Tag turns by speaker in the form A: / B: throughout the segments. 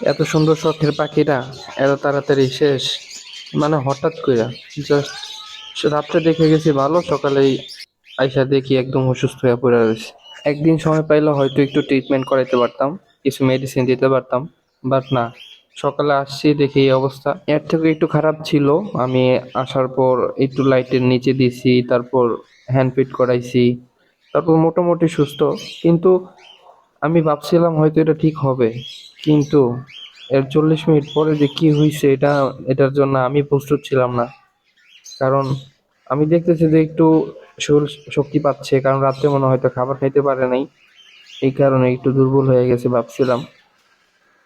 A: এত সুন্দর শখের পাখিটা, এত তাড়াতাড়ি শেষ। মানে হঠাৎ কইরা জাস্ট রাত্রে দেখে গেছি ভালো, সকালেই আইসা দেখি একদম অসুস্থ হয়ে পড়ে রয়েছে। একদিন সময় পাইলে হয়তো একটু ট্রিটমেন্ট করাইতে পারতাম, কিছু মেডিসিন দিতে পারতাম বাট না। সকালে আসছি, দেখি এই অবস্থা। এর থেকে একটু খারাপ ছিল, আমি আসার পর একটু লাইটের নিচে দিছি, তারপর হ্যান্ড ফিট করাইছি, তারপর মোটামুটি সুস্থ। কিন্তু আমি ভাবছিলাম হয়তো এটা ঠিক হবে। কিন্তু এর চল্লিশ মিনিট পরে যে কি হয়েছে এটা, এটার জন্য আমি প্রস্তুত ছিলাম না। কারণ আমি দেখতেছি যে একটু শরীর শক্তি পাচ্ছে, কারণ রাত্রে মনে হয়তো খাবার খাইতে পারে নাই। এই কারণে একটু দুর্বল হয়ে গেছে ভাবছিলাম।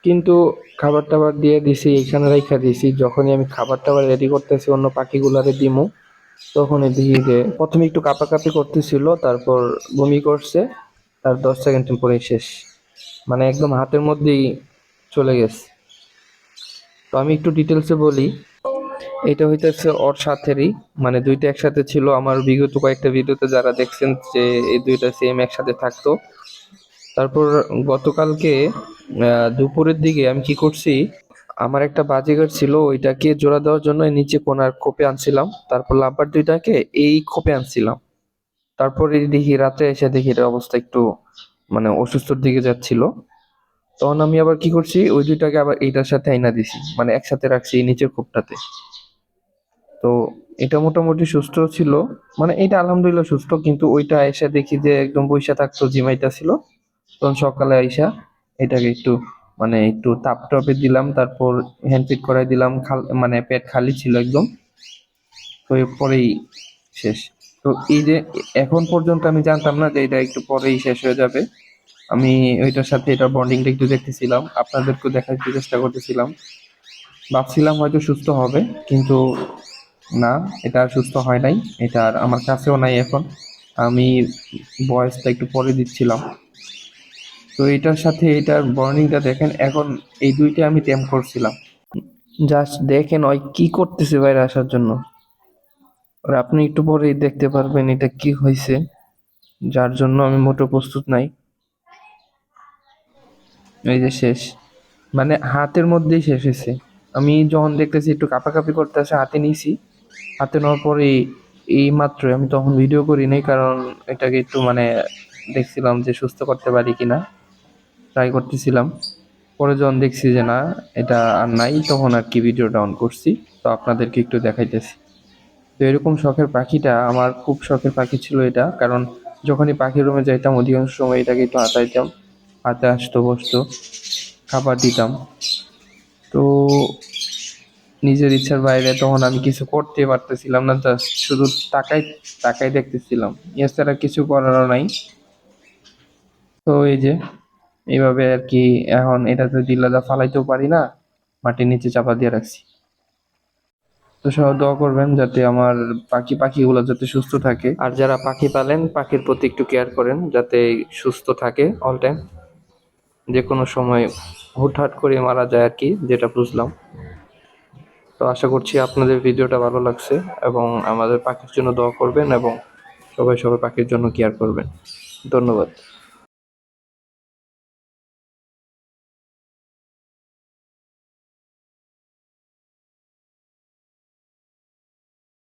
A: কিন্তু খাবার টাবার দিয়ে দিছি এখানে রাইখা দিছি। যখনই আমি খাবার টাবার রেডি করতেছি, অন্য পাখিগুলারে দিমু, তখনই দেখি যে প্রথমে একটু কাঁপাকাঁপি করতেছিল, তারপর বমি করছে তার দশ সেকেন্ড পরেই শেষ। মানে একদম হাতের মধ্যেই চলে গেছে। তো আমি একটু ডিটেলসে বলি। এটা হইতেছে ওর সাথেরই মানে দুইটা একসাথে ছিল। আমার বিগত কয়েকটা ভিডিওতে যারা দেখছেন যে এই দুইটা সেম একসাথে থাকতো। তারপর গতকালকে দুপুরের দিকে আমি কি করছি, আমার একটা বাজিগার ছিল, ওইটাকে জোড়া দেওয়ার জন্য নিচে কোনার খোপে আনছিলাম। তারপর লাম্বার দুইটাকে এই খোপে আনছিলাম। তারপরে দেখি রাতে এসে দেখি এটার অবস্থা একটু মানে অসুস্থর দিকে যাচ্ছিল। তখন আমি আবার কি করছি? ওই দুইটাকে আবার এইটার সাথে আইনা দিছি। মানে একসাথে রাখছি এই নিচের খোপটাতে। তো এটা মোটামুটি সুস্থ ছিল। মানে এটা আলহামদুলিল্লাহ সুস্থ, কিন্তু ওইটা এসে দেখি যে একদম বইসা থাকতো, জিমাইটা ছিল। তখন সকালে আইসা এটাকে একটু মানে একটু তাপ টাপে দিলাম, তারপর হ্যান্ড করাই দিলাম, খাল মানে পেট খালি ছিল একদম। তো এরপরেই শেষ। তো এই যে এখন পর্যন্ত আমি জানতাম না যে এটা একটু পরেই শেষ হয়ে যাবে। আমি ওইটার সাথে এটার বন্ডিংটা একটু দেখতেছিলাম আপনাদেরকে দেখার একটু চেষ্টা করতেছিলাম। ভাবছিলাম হয়তো সুস্থ হবে, কিন্তু না, এটা আর সুস্থ হয় নাই, এটা আর আমার কাছেও নাই এখন। আমি বয়সটা একটু পরে দিচ্ছিলাম। তো এটার সাথে এটার বর্নিংটা দেখেন, এখন এই দুইটা আমি টেম করছিলাম। জাস্ট দেখেন ওই কি করতেছে বাইরে আসার জন্য। আর আপনি একটু পরেই দেখতে পারবেন এটা কি হয়েছে যার জন্য আমি মোটো প্রস্তুত নাই। এই যে শেষ। মানে হাতের মধ্যেই শেষ হয়েছে। আমি যখন দেখতেছি একটু কাঁপাকাঁপি করতেছে, হাতে নিয়েছি হাতে নেওয়ার পরে এই মাত্র আমি তখন ভিডিও করি নাই, কারণ এটাকে একটু মানে দেখছিলাম যে সুস্থ করতে পারি কি না ট্রাই করতেছিলাম। পরে যখন দেখছি যে না, এটা আর নাই, তখন আর কি ভিডিওটা অন করছি। তো আপনাদেরকে একটু দেখাইতেছি। তো এরকম শখের পাখিটা, আমার খুব শখের পাখি ছিল এটা। কারণ যখনই পাখির রুমে যাইতাম, অধিকাংশ সময় এটাকে একটু হাতাইতাম। হাতে আসতো, বসতো, খাবার দিতাম। তো নিজের ইচ্ছার বাইরে তখন আমি কিছু করতে পারতেছিলাম না, জাস্ট শুধু তাকাই তাকাই দেখতেছিলাম। এছাড়া কিছু করারও নাই। তো এই যে, এইভাবে আর কি এখন এটাতে দিল্লাদা ফালাইতেও পারি না, মাটির নিচে চাপা দিয়ে রাখছি। তো সবাই দোয়া করবেন যাতে আমার পাখি, পাখিগুলো যাতে সুস্থ থাকে। আর যারা পাখি পালেন, পাখির প্রতি একটু কেয়ার করেন, যাতে সুস্থ থাকে অল টাইম যে কোনো সময় হুটহাট করে মারা যায় আর কি, যেটা বুঝলাম। তো আশা করছি আপনাদের ভিডিওটা ভালো লাগছে এবং আমাদের পাখির জন্য দোয়া করবেন এবং সবাই সবাই পাখির জন্য কেয়ার করবেন। ধন্যবাদ।